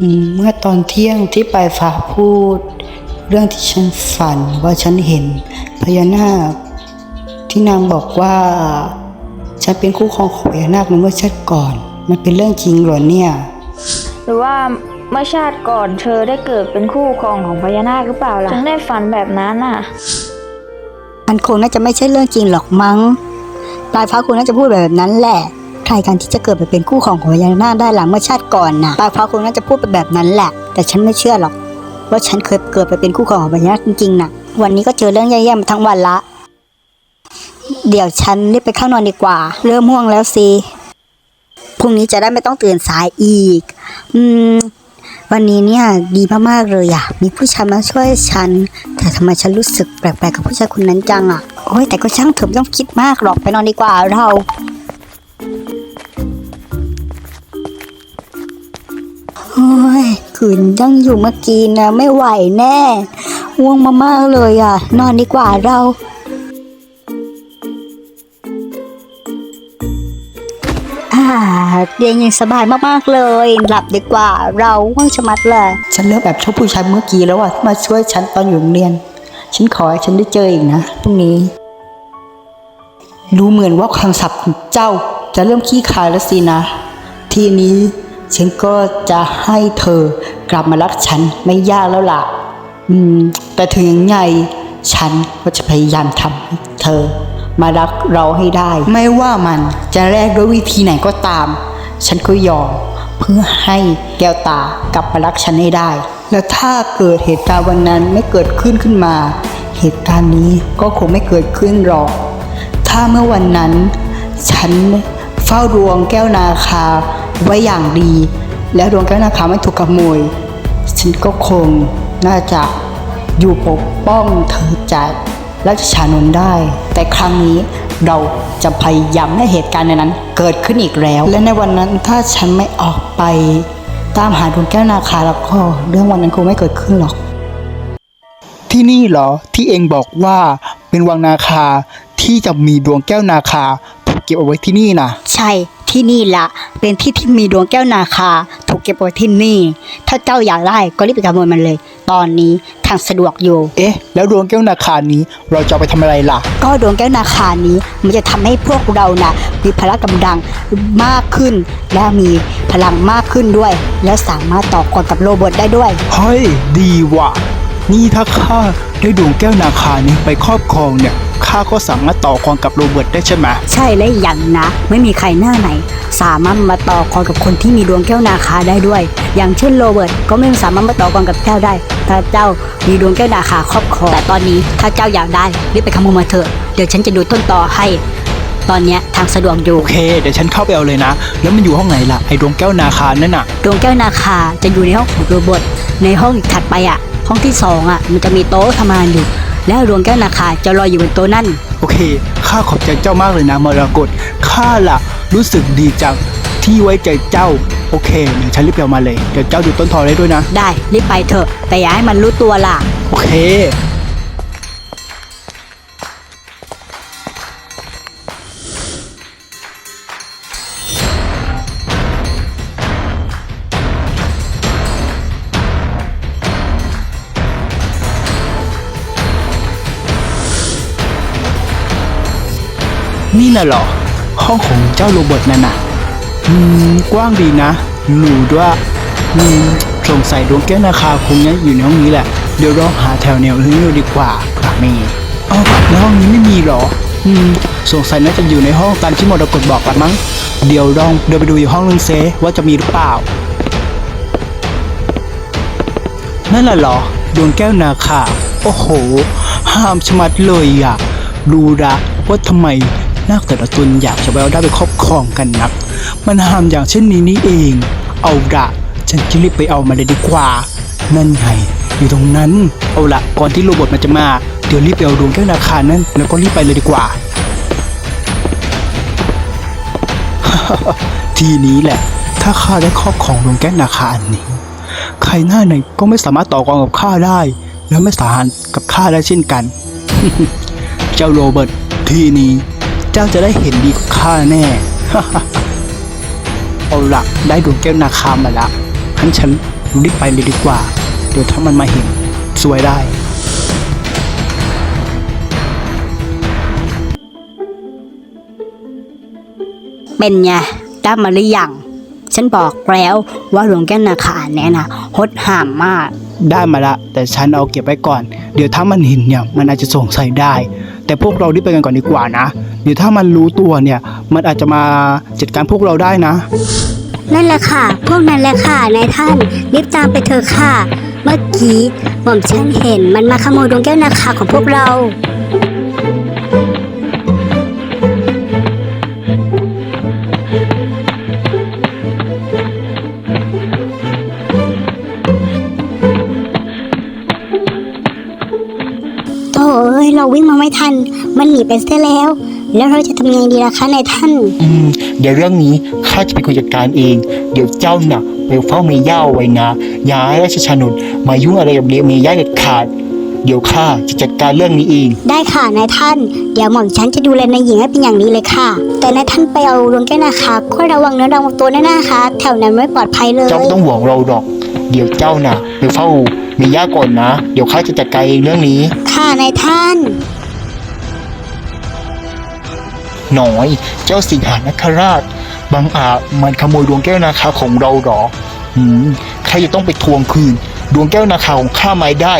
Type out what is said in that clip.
อืมเมื่อตอนเที่ยงที่ปลายฟ้าพูด เรื่องที่ฉันฝันว่าฉันเห็นพญานาค ที่นางบอกว่าฉันเป็นคู่ครองของพญานาคในเมื่อชาติก่อน มันเป็นเรื่องจริงเหรอเนี่ย หรือว่าเมื่อชาติก่อนเธอได้เกิดเป็นคู่ครองของพญานาคหรือเปล่าล่ะถึงได้ฝันแบบนั้นน่ะมันคงน่าจะไม่ใช่เรื่องจริงหรอกมั้งปลายฟ้าคงน่าจะพูดแบบนั้นแหละ ใครกันที่จะเกิดไปเป็นคู่ของของพญานาคได้หลังเมื่อชาติก่อนนะปายฟ้าคงน่าจะพูดไปแบบนั้นแหละ แต่ฉันไม่เชื่อหรอกว่าฉันเคยเกิดไปเป็นคู่ของของพญานาคจริงๆนะวันนี้ก็เจอเรื่องแย่ๆมาทั้งวันละ เดี๋ยวฉันรีบไปเข้านอนดีกว่า เริ่มห่วงแล้วสิพรุ่งนี้จะได้ไม่ต้องตื่นสายอีก อืม วันนี้เนี่ยดีมากๆเลยอะมีผู้ชายมาช่วยฉัน แต่ทำไมฉันรู้สึกแปลกๆกับผู้ชายคนนั้นจังอะโอ้ยแต่ก็ช่างเถอะไม่ต้องคิดมากหรอกไปนอนดีกว่าเรา ยขืนยังอยู่เมื่อกี้นะไม่ไหวแน่ง่วงมากๆเลยอะ นอนดีกว่าเราเตียงยังสบายมากๆเลย หลับดีกว่า เราว่างชะมัดเลยฉันเริ่มแอบชอบผู้ชายเมื่อกี้แล้วอะมาช่วยฉันตอนอยู่โรงเรียน ฉันขอให้ฉันได้เจออีกนะพรุ่งนี้ดูเหมือนว่าคำศัพท์ของเจ้าจะเริ่มขี้ขายแล้วสินะ ทีนี้ ฉันก็จะให้เธอกลับมารักฉันไม่ยากแล้วล่ะ อืม แต่ถึงยังไง ฉันก็จะพยายามทำให้เธอ มารักเราให้ได้ ไม่ว่ามันจะแลกด้วยวิธีไหนก็ตาม ฉันก็ยอมเพื่อให้แก้วตากลับมารักฉันให้ได้ แล้วถ้าเกิดเหตุการณ์วันนั้นไม่เกิดขึ้นขึ้นมา เหตุการณ์นี้ก็คงไม่เกิดขึ้นหรอก ถ้าเมื่อวันนั้น ฉันเฝ้าดวงแก้วนาคา ไว้อย่างดี แล้วดวงแก้วนาคาไม่ถูกขโมย ฉันก็คงน่าจะอยู่ปกป้องเธอจากราชชานนท์ได้ แต่ครั้งนี้เราจะพยายามให้เหตุการณ์ในนั้นเกิดขึ้นอีกแล้ว และในวันนั้นถ้าฉันไม่ออกไป ตามหาดวงแก้วนาคาแล้วก็เรื่องวันนั้นคงไม่เกิดขึ้นหรอก ที่นี่เหรอที่เองบอกว่าเป็นวังนาคาที่จะมีดวงแก้วนาคาถูกเก็บเอาไว้ที่นี่นะใช่ ที่นี่ละเป็นที่ที่มีดวงแก้วนาคา ถูกเก็บไว้ที่นี่ ถ้าเจ้าอยากได้ก็รีบไปขโมยมันเลย ตอนนี้ทางสะดวกอยู่ เอ๊ะ แล้วดวงแก้วนาคานี้เราจะเอาไปทำอะไรล่ะ ก็ดวงแก้วนาคานี้มันจะทำให้พวกเรานะมีพละกำลังมากขึ้น และมีพลังมากขึ้นด้วย และสามารถต่อกรกับโรบอทได้ด้วย เฮ้ย ดีว่ะ นี่ถ้าข้าได้ดวงแก้วนาคานี้ไปครอบครองเนี่ยข้าก็สามารถต่อกรกับโรเบิร์ตได้ใช่ไหมใช่และอีกอย่างนะ ไม่มีใครหน้าไหน สามารถมาต่อกรกับคนที่มีดวงแก้วนาคาได้ด้วย อย่างเช่นโรเบิร์ตก็ไม่สามารถมาต่อกรกับเจ้าได้ ถ้าเจ้ามีดวงแก้วนาคาครอบครองแต่ตอนนี้ถ้าเจ้าอยากได้รีบไปขโมยมาเถอะเดี๋ยวฉันจะดูต้นตอให้ ตอนเนี้ยทางสะดวกอยู่โอเคเดี๋ยวฉันเข้าไปเอาเลยนะ แล้วมันอยู่ห้องไหนล่ะไอ้ดวงแก้วนาคานั่นน่ะดวงแก้วนาคาจะอยู่ในห้องของโรเบิร์ตในห้องถัดไปอะ ห้องที่สองอะ มันจะมีโต๊ะทำงานอยู่ แล้วดวงแก้วนาคาจะลอยอยู่บนโต๊ะนั่น โอเค ข้าขอบใจเจ้ามากเลยนะมรกตข้าล่ะ รู้สึกดีจังที่ไว้ใจเจ้า โอเคเดี๋ยวฉันรีบไปเอามาเลย เดี๋ยวเจ้าดูต้นทอได้ด้วยนะ ได้รีบไปเถอะ แต่อย่าให้มันรู้ตัวล่ะ โอเค นี่น่ะเหรอ ห้องของเจ้าโรเบิร์ตนั่นน่ะ อืม กว้างดีนะหรูด้วยอืมสงสัยดวงแก้วนาคาคงยังอยู่ในห้องนี้แหละ เดี๋ยวลองหาแถวแนวนี้ดูดีกว่าเผื่อมีอ้าวแล้วห้องนี้ไม่มีเหรอ อืม สงสัยน่าจะอยู่ในห้องตามที่มรกตบอกละมั้ง เดี๋ยวลองเดินไปดูอีกห้องนึงเซว่าจะมีหรือเปล่า นั่นแหละเหรอ ดวงแก้วนาคา โอ้โห ห้ามชะมัดเลยอะรู้ละว่าทำไม นาคแต่ละตนอยากจะไปเอาได้ไปครอบครองกันนัก มันห้ามอย่างเช่นนี้นี่เอง เอาละฉันจะรีบไปเอามาเลยดีกว่า นั่นไงอยู่ตรงนั้น เอาละก่อนที่โรบอทมันจะมา เดี๋ยวรีบไปเอาดวงแก้วนาคานั้น แล้วก็รีบไปเลยดีกว่า ทีนี้แหละ ถ้าข้าได้ครอบครองดวงแก้วนาคาอันนี้ ใครหน้าไหนก็ไม่สามารถต่อกรกับข้าได้ และไม่สามารกับข้าได้เช่นกัน เจ้าโรเบิร์ตทีนี้ เจ้าจะได้เห็นดีกับข้าแน่ เอาละได้ดวงแก้วนาคามาละให้งั้นฉันรีบไปเลยดีกว่า เดี๋ยวถ้ามันมาเห็นสวยได้เป็นไงได้มาหรือยัง ฉันบอกแล้วว่าหลวงแก้วนาคาเนี่ยนะหดห่ามมาก ได้มาละ แต่ฉันเอาเก็บไว้ก่อน เดี๋ยวถ้ามันเห็นเนี่ย มันอาจจะสงสัยได้ แต่พวกเรารีบไปกันก่อนดีกว่านะเดี๋ยวถ้ามันรู้ตัวเนี่ย มันอาจจะมาจัดการพวกเราได้นะ นั่นแหละค่ะ พวกนั้นแหละค่ะนายท่านรีบตามไปเถอะค่ะ เมื่อกี้หม่อมฉันเห็นมันมาขโมยดวงแก้วนาคาของพวกเรา หนีไปเสียแล้ว แล้วเราจะทำยังไงดีล่ะคะนายท่าน อืมเดี๋ยวเรื่องนี้ข้าจะเป็นคนจัดการเอง เดี๋ยวเจ้าน่ะไปเฝ้าเมย่าเอาไว้นะอย่าให้ราชชานุนมายุ่งอะไรกับเมย่าเด็ดขาด เดี๋ยวข้าจะจัดการเรื่องนี้เอง ได้ค่ะนายท่าน เดี๋ยวหม่อมฉันจะดูแลนายหญิงให้เป็นอย่างดีเลยค่ะ แต่นายท่านไปเอาดวงแก้วนะคะก็ระวังเนื้อระวังตัวด้วยนะคะ แถวนั้นไม่ปลอดภัยเลยเจ้าไม่ต้องห่วงเราดอก เดี๋ยวเจ้าน่ะไปเฝ้าเมย่าก่อนนะ เดี๋ยวข้าจะจัดการเองเรื่องนี้ ค่ะนายท่าน น้อย เจ้าสิงหานคราช บางอาจมันขโมยดวงแก้วนาคาของเราหรอ หืมใครจะต้องไปทวงคืน ดวงแก้วนาคาของข้าไม่ได้